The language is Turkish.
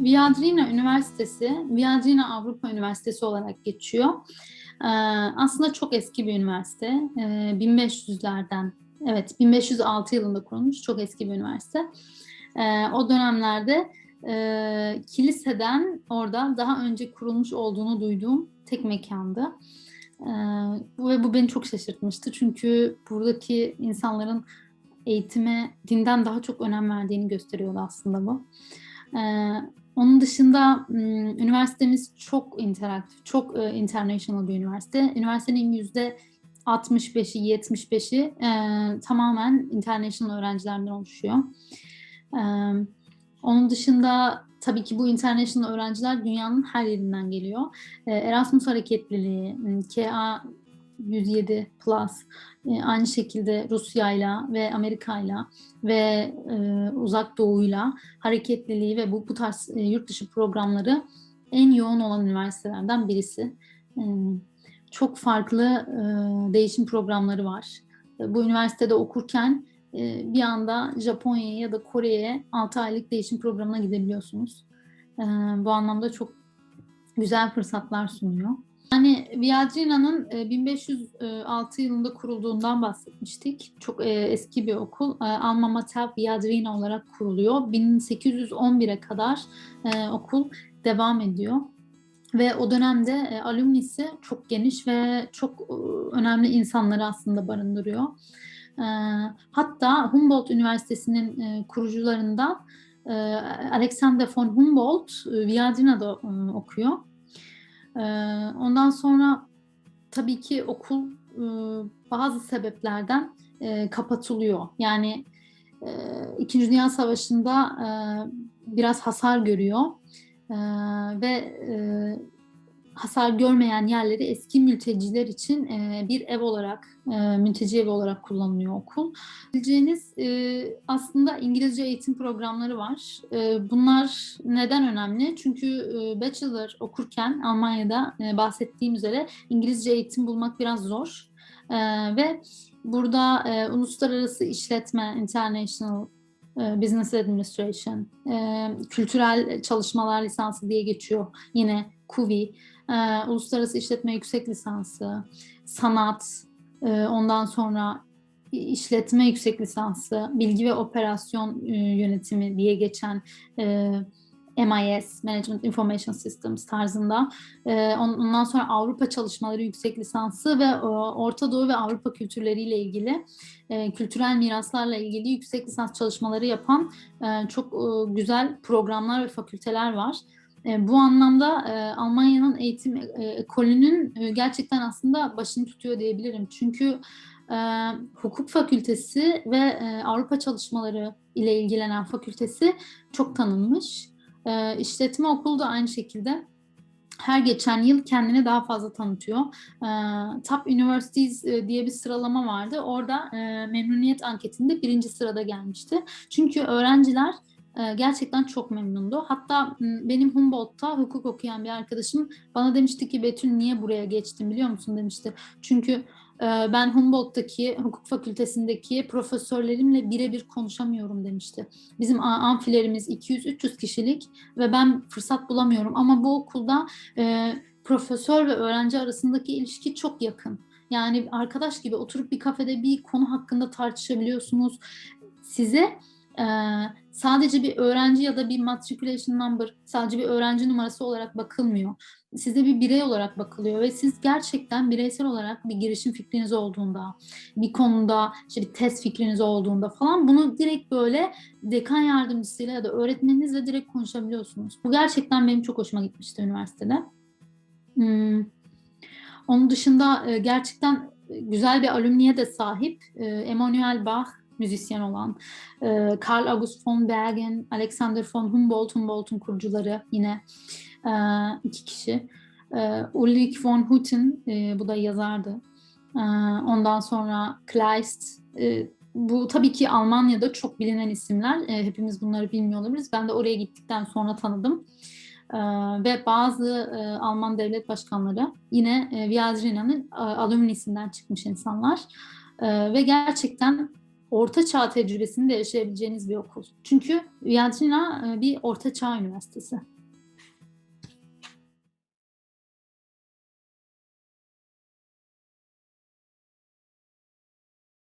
Viadrina Üniversitesi, Viadrina Avrupa Üniversitesi olarak geçiyor. Ee, aslında çok eski bir üniversite. Ee, 1500'lerden, evet 1506 yılında kurulmuş, çok eski bir üniversite. Ee, o dönemlerde e, kiliseden orada daha önce kurulmuş olduğunu duyduğum tek mekandı. Ee, ve bu beni çok şaşırtmıştı çünkü buradaki insanların eğitime dinden daha çok önem verdiğini gösteriyordu aslında bu. Onun dışında üniversitemiz çok interaktif, çok international bir üniversite. Üniversitenin yüzde 65'i, 75'i e, tamamen international öğrencilerden oluşuyor. E, onun dışında tabii ki bu international öğrenciler dünyanın her yerinden geliyor. E, Erasmus hareketliliği, KA 107 Plus, e, aynı şekilde Rusya'yla ve Amerika'yla ve e, Uzak Doğu'yla hareketliliği ve bu, bu tarz e, yurt dışı programları en yoğun olan üniversitelerden birisi. E, çok farklı e, değişim programları var. E, bu üniversitede okurken e, bir anda Japonya'ya ya da Kore'ye 6 aylık değişim programına gidebiliyorsunuz. E, bu anlamda çok güzel fırsatlar sunuyor. Yani Viadrina'nın 1506 yılında kurulduğundan bahsetmiştik. Çok eski bir okul. Alma Mater Viadrina olarak kuruluyor. 1811'e kadar okul devam ediyor. Ve o dönemde alumnisi çok geniş ve çok önemli insanları aslında barındırıyor. Hatta Humboldt Üniversitesi'nin kurucularından Alexander von Humboldt Viadrina'da okuyor. Ondan sonra tabii ki okul bazı sebeplerden kapatılıyor. Yani İkinci Dünya Savaşı'nda biraz hasar görüyor ve hasar görmeyen yerleri eski mülteciler için e, bir ev olarak, e, mülteci evi olarak kullanılıyor okul. Bileceğiniz e, aslında İngilizce eğitim programları var. E, bunlar neden önemli? Çünkü e, bachelor okurken Almanya'da e, bahsettiğim üzere İngilizce eğitim bulmak biraz zor. E, ve burada e, uluslararası işletme, international Business Administration, e, kültürel çalışmalar lisansı diye geçiyor yine KUVI e, uluslararası işletme yüksek lisansı, sanat, e, ondan sonra işletme yüksek lisansı, bilgi ve operasyon e, yönetimi diye geçen e, MIS, Management Information Systems tarzında. E, ondan sonra Avrupa çalışmaları yüksek lisansı ve e, Orta Doğu ve Avrupa kültürleriyle ilgili, e, kültürel miraslarla ilgili yüksek lisans çalışmaları yapan e, çok e, güzel programlar ve fakülteler var. E, bu anlamda e, Almanya'nın eğitim e, ekolünün gerçekten aslında başını tutuyor diyebilirim. Çünkü hukuk fakültesi ve Avrupa çalışmaları ile ilgilenen fakültesi çok tanınmış. İşletme okulu da aynı şekilde her geçen yıl kendini daha fazla tanıtıyor. Top Universities diye bir sıralama vardı. Orada memnuniyet anketinde birinci sırada gelmişti. Çünkü öğrenciler gerçekten çok memnundu. Hatta benim Humboldt'ta hukuk okuyan bir arkadaşım bana demişti ki Betül niye buraya geçtin biliyor musun demişti. Çünkü ben Humboldt'taki hukuk fakültesindeki profesörlerimle birebir konuşamıyorum demişti. Bizim amfilerimiz 200-300 kişilik ve ben fırsat bulamıyorum ama bu okulda profesör ve öğrenci arasındaki ilişki çok yakın. Yani arkadaş gibi oturup bir kafede bir konu hakkında tartışabiliyorsunuz. Size e, sadece bir öğrenci ya da bir matriculation number, sadece bir öğrenci numarası olarak bakılmıyor. Size bir birey olarak bakılıyor ve siz gerçekten bireysel olarak bir girişim fikriniz olduğunda, bir konuda işte bir test fikriniz olduğunda falan bunu direkt böyle dekan yardımcısıyla ya da öğretmeninizle direkt konuşabiliyorsunuz. Bu gerçekten benim çok hoşuma gitmişti üniversitede. Hmm. Onun dışında gerçekten güzel bir alümniye de sahip. Emanuel Bach müzisyen olan e, Carl August von Bergen, Alexander von Humboldt, Humboldt'un kurucuları yine e, iki kişi. E, Ulrich von Hutten, e, bu da yazardı. E, ondan sonra Kleist, e, bu tabii ki Almanya'da çok bilinen isimler. E, hepimiz bunları bilmiyor olabiliriz. Ben de oraya gittikten sonra tanıdım. Ee, ve bazı e, Alman devlet başkanları yine e, Viadrina'nın e, alumnisinden çıkmış insanlar. E, ve gerçekten orta çağ tecrübesini de yaşayabileceğiniz bir okul. Çünkü Viadrina e, bir orta çağ üniversitesi.